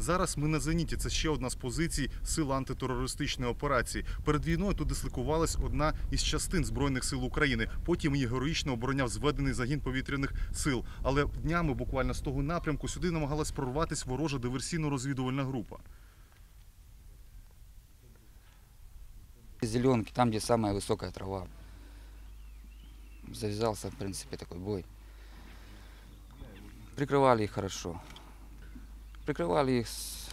Зараз ми на зеніті. Це ще одна з позицій сил антитерористичної операції. Перед війною тут дислокувалась одна із частин збройних сил України. Потім її героїчно обороняв зведений загін повітряних сил. Але днями буквально з того напрямку сюди намагалась прорватися ворожа диверсійно-розвідувальна група. Зеленки, там, где самая высокая трава. Завязался, в принципе, такой бой. Прикрывали их хорошо. Прикрывали их с...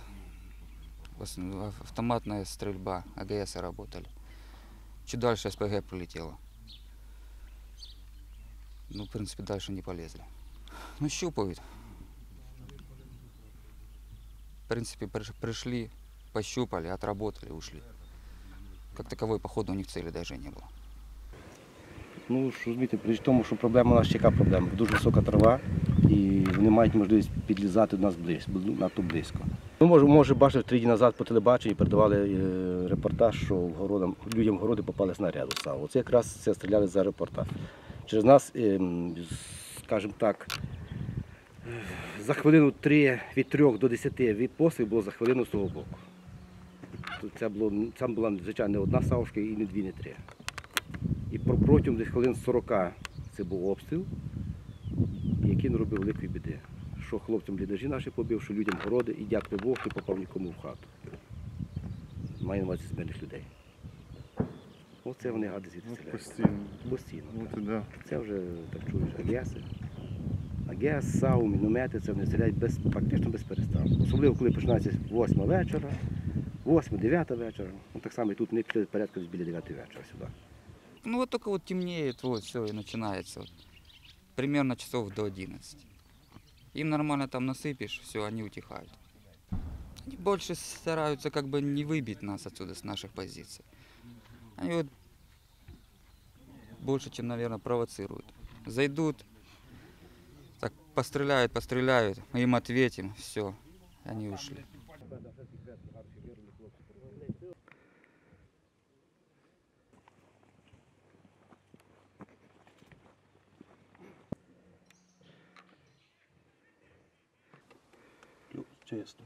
автоматная стрельба, АГС работали. Чуть дальше СПГ прилетело. Ну, в принципе, дальше не полезли. Ну, щупают. В принципе, пришли, пощупали, отработали, ушли. Как таковой, походу, у них цели даже не было. Ну, розумієте, при тому, що проблема у нас яка проблема? Дуже висока трава, і вони мають можливість підлізати до нас близько, надто близько. Ну, може, може, бачили три дні назад по телебаченні передавали е, репортаж, що городам, людям в городи попали снаряди. Оце якраз це стріляли за репортаж. Через нас, ем, скажімо так, за хвилину три, від трьох до десяти від пострілів було за хвилину з того боку. Це, було, це була, звичайно, не одна савушка і не дві, не три. І протягом десь хвилин 40 це був обстріл, який не робив великої біди. Що хлопцям бліндажі наші побив, що людям городи, і дякую Богу, не попав нікому в хату. Маю на увазі з людей. Оце вони гади звідти стріляють. Постійно. Постійно. От, да. Це вже так чуєш, агеси. Агес, САУ, міномети, це вони стріляють без, практично без перестанку. Особливо, коли починається 8 вечора, 8-9 вечора. Ну, так само і тут вони пішли порядку біля 9 вечора сюди. Ну вот только вот темнеет, вот все и начинается. Примерно часов до 11. Им нормально там насыпешь, все, они утихают. Они больше стараются как бы не выбить нас отсюда, с наших позиций. Они вот больше, чем, наверное, провоцируют. Зайдут, так постреляют, постреляют, мы им ответим, все, они ушли. često.